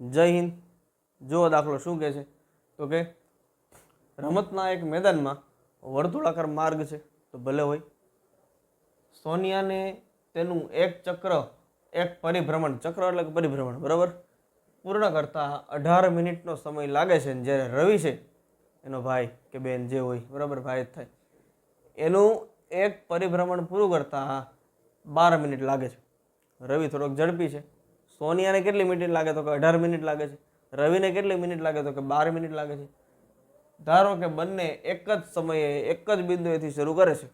જય હિન્દ. જુઓ દાખલો શું કહે છે? તો કે રમતના એક મેદાનમાં વર્તુળાકાર માર્ગ છે, તો ભલે હોય. સોનિયાને તેનું એક ચક્ર, એક પરિભ્રમણ, ચક્ર એટલે કે પરિભ્રમણ, બરાબર? પૂર્ણ કરતાં અઢાર મિનિટનો સમય લાગે છે અને જ્યારે રવિ છે, એનો ભાઈ કે બેન જે હોય, બરાબર, ભાઈ જ થાય. એનું એક પરિભ્રમણ પૂરું કરતા બાર મિનિટ લાગે છે. રવિ થોડોક ઝડપી છે. સોનિયાને કેટલી મિનિટ લાગે તો કે અઢાર મિનિટ લાગે છે? રવિને કેટલી મિનિટ લાગે તો કે બાર મિનિટ લાગે છે? ધારો કે બંને એક જ સમયે એક જ બિંદુએથી શરૂ કરે છે.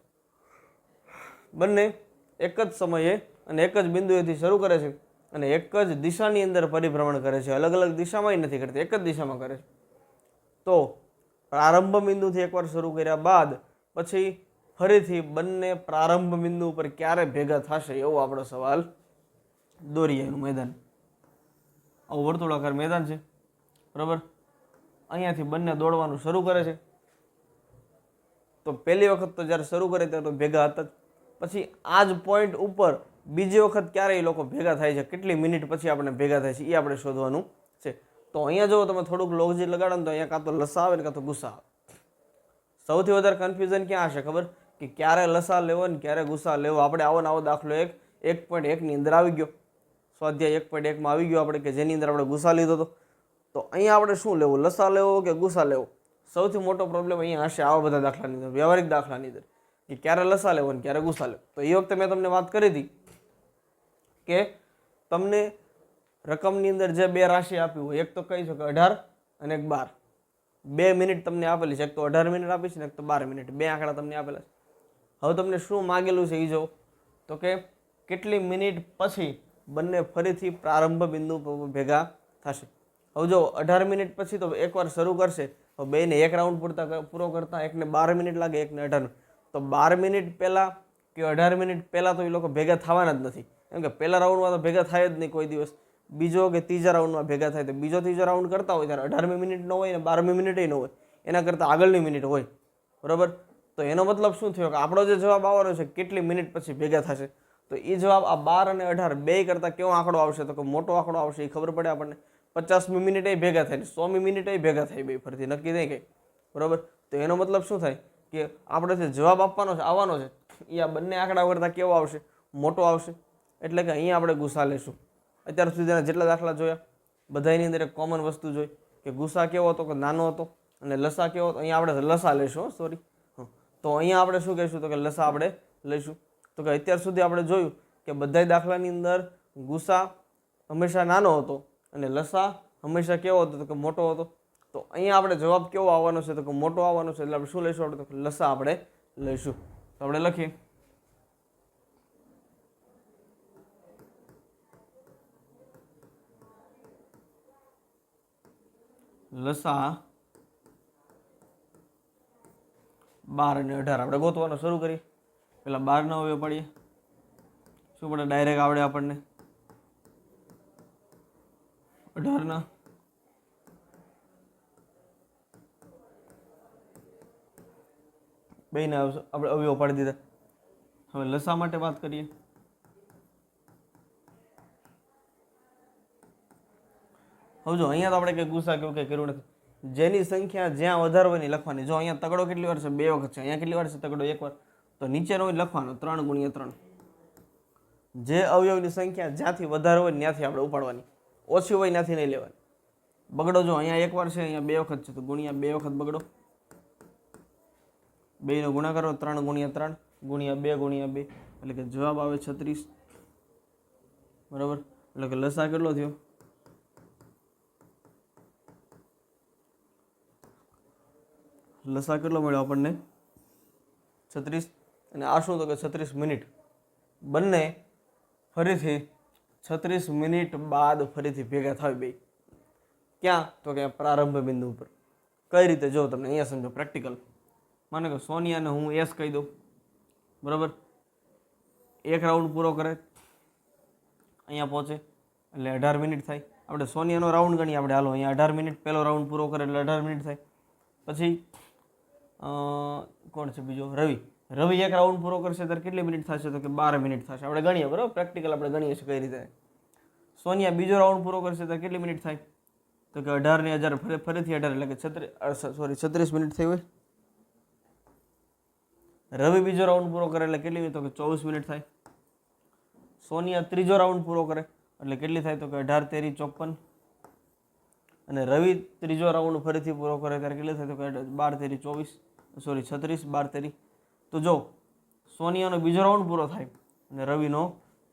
બંને એક જ સમયે અને એક જ બિંદુએથી શરૂ કરે છે અને એક જ દિશાની અંદર પરિભ્રમણ કરે છે. અલગ અલગ દિશામાં નથી કરતી, એક જ દિશામાં કરે છે. તો પ્રારંભ બિંદુથી એકવાર શરૂ કર્યા બાદ પછી ફરીથી બંને પ્રારંભ બિંદુ ઉપર ક્યારે ભેગા થશે એવો આપણો સવાલ દોરીએ એનું મેદાન. આવું વર્તુળાકાર મેદાન છે. બરાબર? અહીંયાથી બંને દોડવાનું શરૂ કરે છે. તો પહેલી વખત તો જ્યારે શરૂ કરે ત્યારે તો ભેગા હતા જ. પછી આ જ પોઈન્ટ ઉપર બીજી વખત ક્યારે એ લોકો ભેગા થાય છે? કેટલી મિનિટ પછી આપણે ભેગા થાય છે? એ આપણે શોધવાનું છે. તો અહીંયા જો તમે થોડુંક લોગજી લગાડો ને તો અહીંયા કાં તો લસા આવે ને કાં તો ગુસ્સા આવે. સૌથી વધારે કન્ફ્યુઝન ક્યાં હશે ખબર? કે ક્યારે લસા લેવો ને ક્યારે ગુસ્સા લેવો? આપણે આવો ને આવો દાખલો એક એક પોઈન્ટ એકની અંદર આવી ગયો. સ્વાધ્યાય એક પોઈન્ટ એકમાં આવી ગયો આપણે કે જેની અંદર આપણે ગુસ્સા લીધો હતો. તો અહીંયા આપણે શું લેવું? લસા લેવો કે ગુસ્સા લેવો? સૌથી મોટો પ્રોબ્લેમ અહીંયા હશે આવા બધા દાખલાની અંદર, વ્યવહારિક દાખલાની અંદર. કે ક્યારે લસા લેવો ને ક્યારે ગુસ્સા લેવો? તો એ વખતે મેં તમને વાત કરી હતી કે તમને રકમની અંદર જે બે રાશિ આપી હોય, એક તો કહી શકો અઢાર અને એક બાર. બે મિનિટ તમને આપેલી છે, એક તો અઢાર મિનિટ આપી છે ને એક તો બાર મિનિટ. બે આંકડા તમને આપેલા છે. હવે તમને શું માગેલું છે એ જો તો કે કેટલી મિનિટ પછી બંને ફરીથી પ્રારંભ બિંદુ ભેગા થશે. હવે જો અઢાર મિનિટ પછી તો એકવાર શરૂ કરશે, તો બેને એક રાઉન્ડ પૂરતા પૂરો કરતાં એકને બાર મિનિટ લાગે, એકને અઢાર તો બાર મિનિટ પહેલાં કે અઢાર મિનિટ પહેલાં તો એ લોકો ભેગા થવાના જ નથી. કેમ કે પહેલા રાઉન્ડમાં તો ભેગા થાય જ નહીં કોઈ દિવસ. બીજો કે ત્રીજા રાઉન્ડમાં ભેગા થાય તો બીજો ત્રીજો રાઉન્ડ કરતા હોય, ત્યારે અઢારમી મિનિટ ન હોય ને બારમી મિનિટ ન હોય. એના કરતાં આગળની મિનિટ હોય. બરાબર? તો એનો મતલબ શું થયો? કે આપણો જે જવાબ આવવાનો છે, કેટલી મિનિટ પછી ભેગા થશે? તો એ જવાબ આ બાર અને અઢાર બે કરતાં કેવો આંકડો આવશે? તો કે મોટો આંકડો આવશે એ ખબર પડે આપણને. પચાસમી મિનિટે ભેગા થાય સોમી મિનિટે ભેગા થાય બે ફરીથી, નક્કી નહીં કંઈ. બરાબર? તો એનો મતલબ શું થાય? કે આપણે જે જવાબ આપવાનો છે, આવવાનો છે. એ આ બંને આંકડા કરતાં કેવો આવશે? મોટો આવશે. એટલે કે અહીંયા આપણે ગુસ્સા લેશું. અત્યાર સુધીના જેટલા દાખલા જોયા બધાની અંદર એક કોમન વસ્તુ જોઈ, કે ગુસ્સા કેવો હતો, કે નાનો હતો, અને લસા કેવો હતો, અહીંયા આપણે લસા લઈશું સોરી તો અહીંયા આપણે શું કહીશું? તો કે લસા આપણે લઈશું. તો કે અત્યાર સુધી આપણે જોયું કે બધાય દાખલાની અંદર ગુસ્સા હંમેશા નાનો હતો અને લસા હંમેશા કેવો હતો તો કે મોટો હતો. તો અહીંયા આપણે જવાબ કેવો આવવાનો છે તો કે મોટો આવવાનો છે એટલે આપણે શું લઈશું આપણે તો લસા આપણે લઈશું. તો આપણે લખીએ. લસા બાર અને અઢાર. આપણે ગોતવાનું શરૂ કરીએ. પેલા બાર અવયવ પડીએ. શું પડે? ડાયરેક્ટ આવડે આપણને. અઢારના. બેને આપણે અવયવ પાડી દીધા. હવે લસા માટે વાત કરીએ. હવે જો અહીંયા તો આપણે કંઈ ગુસ્સા કેવું કંઈ કર્યું નથી. જેની સંખ્યા જ્યાં વધારવાની લખવાની. જો અહીંયા તગડો કેટલી વાર છે? બે વખત છે. અહીંયા કેટલી વાર છે તગડો? એક વાર. તો નીચેનો લખવાનો, ત્રણ ગુણ્યા ત્રણ. જે અવયવની સંખ્યા જ્યાંથી વધારે હોય ત્યાંથી આપણે ઉપાડવાની. ઓછી હોય ત્યાંથી નહીં લેવાની. બગડો જો અહીંયા એકવાર છે, અહીંયા બે વખત છે, તો ગુણ્યા બે વખત બગડો. બેનો ગુણાકાર ત્રણ ગુણ્યા ત્રણ, ગુણ્યા બે ગુણ્યા બે. એટલે કે જવાબ આવે છત્રીસ. બરાબર? એટલે કે લસા કેટલો થયો? લસા કેટલો મળ્યો આપણને? છત્રીસ. અને આ શું તો કે છત્રીસ મિનિટ. બંને ફરીથી છત્રીસ મિનિટ બાદ ફરીથી ભેગા થાય બે. ક્યાં? તો કે પ્રારંભ બિંદુ ઉપર. કઈ રીતે? જો તમને અહીંયા સમજો, પ્રેક્ટિકલ. માનો કે સોનિયાને હું એસ કહી દઉં. બરાબર? એક રાઉન્ડ પૂરો કરે. અહીંયા પહોંચે. એટલે અઢાર મિનિટ થાય. આપણે સોનિયાનો રાઉન્ડ ગણીએ. આપણે હાલો, અહીંયા અઢાર મિનિટ પહેલો રાઉન્ડ પૂરો કરે એટલે અઢાર મિનિટ થાય. પછી કોણ છે બીજો? રવિ. રવિ એક રાઉન્ડ પૂરો કરશે, ત્યારે કેટલી મિનિટ થશે તો કે બાર મિનિટ થશે? આપણે ગણીએ, બરાબર? પ્રેક્ટિકલ આપણે ગણીએ છીએ કઈ રીતે. સોનિયા બીજો રાઉન્ડ પૂરો કરશે, ત્યારે કેટલી મિનિટ થાય? તો કે અઢારની હજાર ફરી ફરીથી અઢાર, એટલે કે છત્રીસ સોરી છત્રીસ મિનિટ થઈ હોય. રવિ બીજો રાઉન્ડ પૂરો કરે, એટલે કેટલી તો કે ચોવીસ મિનિટ થાય. સોનિયા ત્રીજો રાઉન્ડ પૂરો કરે, એટલે કેટલી થાય? તો કે અઢાર, તેરી, ચોપન. અને રવિ ત્રીજો રાઉન્ડ ફરીથી પૂરો કરે, ત્યારે કેટલી થાય? તો કે બાર, તેરી, ચોવીસ. સોરી છત્રીસ, બાર, તેરી. તો જો, સોનિયાનો બીજો રાઉન્ડ પૂરો થાય અને રવિનો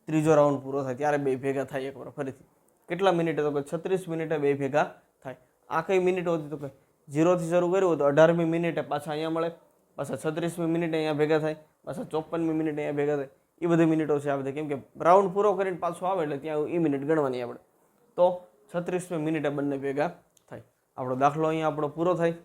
ત્રીજો રાઉન્ડ પૂરો થાય, ત્યારે બે ભેગા થાય એકવાર ફરીથી. કેટલા મિનિટે તો કે છત્રીસ મિનિટે બે ભેગા થાય. આ કઈ મિનિટો હતી તો કે જીરોથી શરૂ કર્યું તો અઢારમી મિનિટે પાછા અહીંયા મળે, પાછા છત્રીસમી મિનિટે અહીંયા ભેગા થાય, પાછા ચોપનમી મિનિટે અહીંયા ભેગા થાય. એ બધી મિનિટો છે આ બધી. કેમ કે રાઉન્ડ પૂરો કરીને પાછો આવે એટલે ત્યાં એ મિનિટ ગણવાની આપણે. તો છત્રીસમી મિનિટે બંને ભેગા થાય. આપણો દાખલો અહીંયા આપણો પૂરો થાય.